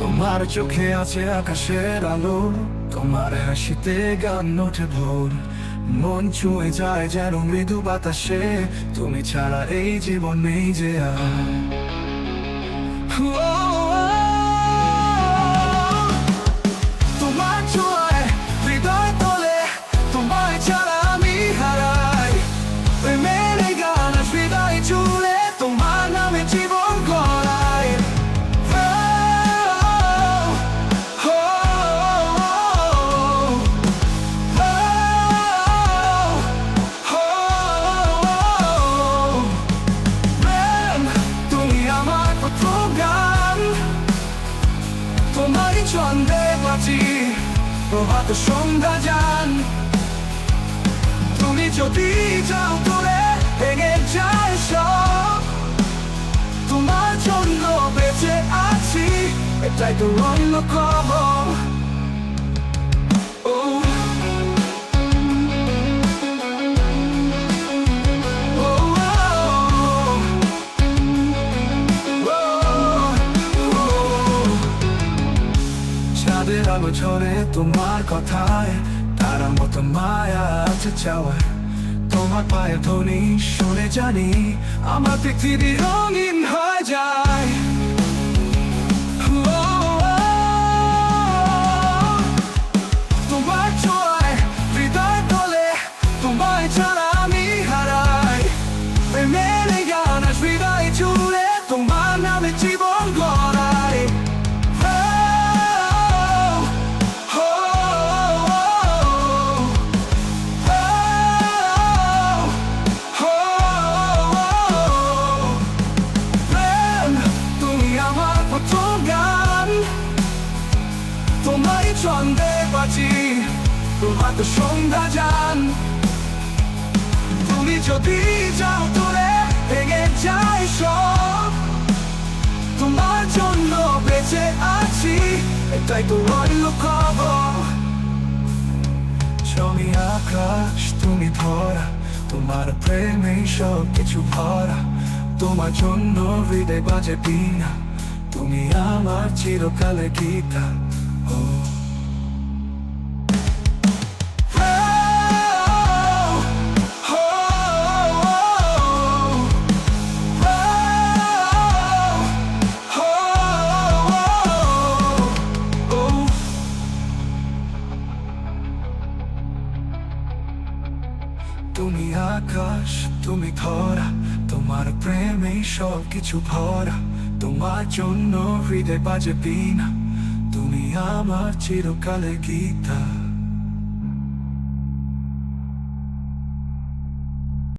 তোমার চোখে আছে আকাশের আলো, তোমার হাসিতে গান ওঠে ভোর। মন ছুঁয়ে যায় যেন মৃদু বাতাসে, তুমি ছাড়া এই জীবন নেই যে আর। তোমারই ছন্দে বাঁচি প্রভাত সন্ধ্যা যান। তুমি যদি যাও দূরে ভেঙে যায় সব, তোমার জন্য বেঁচে আছি, এটাই তো অন্য খবর। চাঁদের আলো তোমার কথায়, তারা মতো মায়া আছে চাওয়ায়। তোমার পায়ে ধ্বনি শুনে জানি, আমার পৃথিবী রঙিন হয়ে যায়। ছন্দে বাঁচি তোমার সন্ধ্যা যান। তুমি যদি যাও তোলে ভেঙে যায় সব। তোমার জন্য বেঁচে আছি, এটাই তো রইল খবর। জমি আকাশ, তুমি ভরা, তোমার প্রেমে সব কিছু ভরা। তোমার জন্য হৃদয় বাজে বিনা তুমি আমার চিরকালে গীতা। তুমি আকাশ, তুমি ধরা, তোমার প্রেমে সব কিছু ভরা, তোমার জন্য হৃদয় বাজে বিনা তুমি আমার চিরকালে গীতা।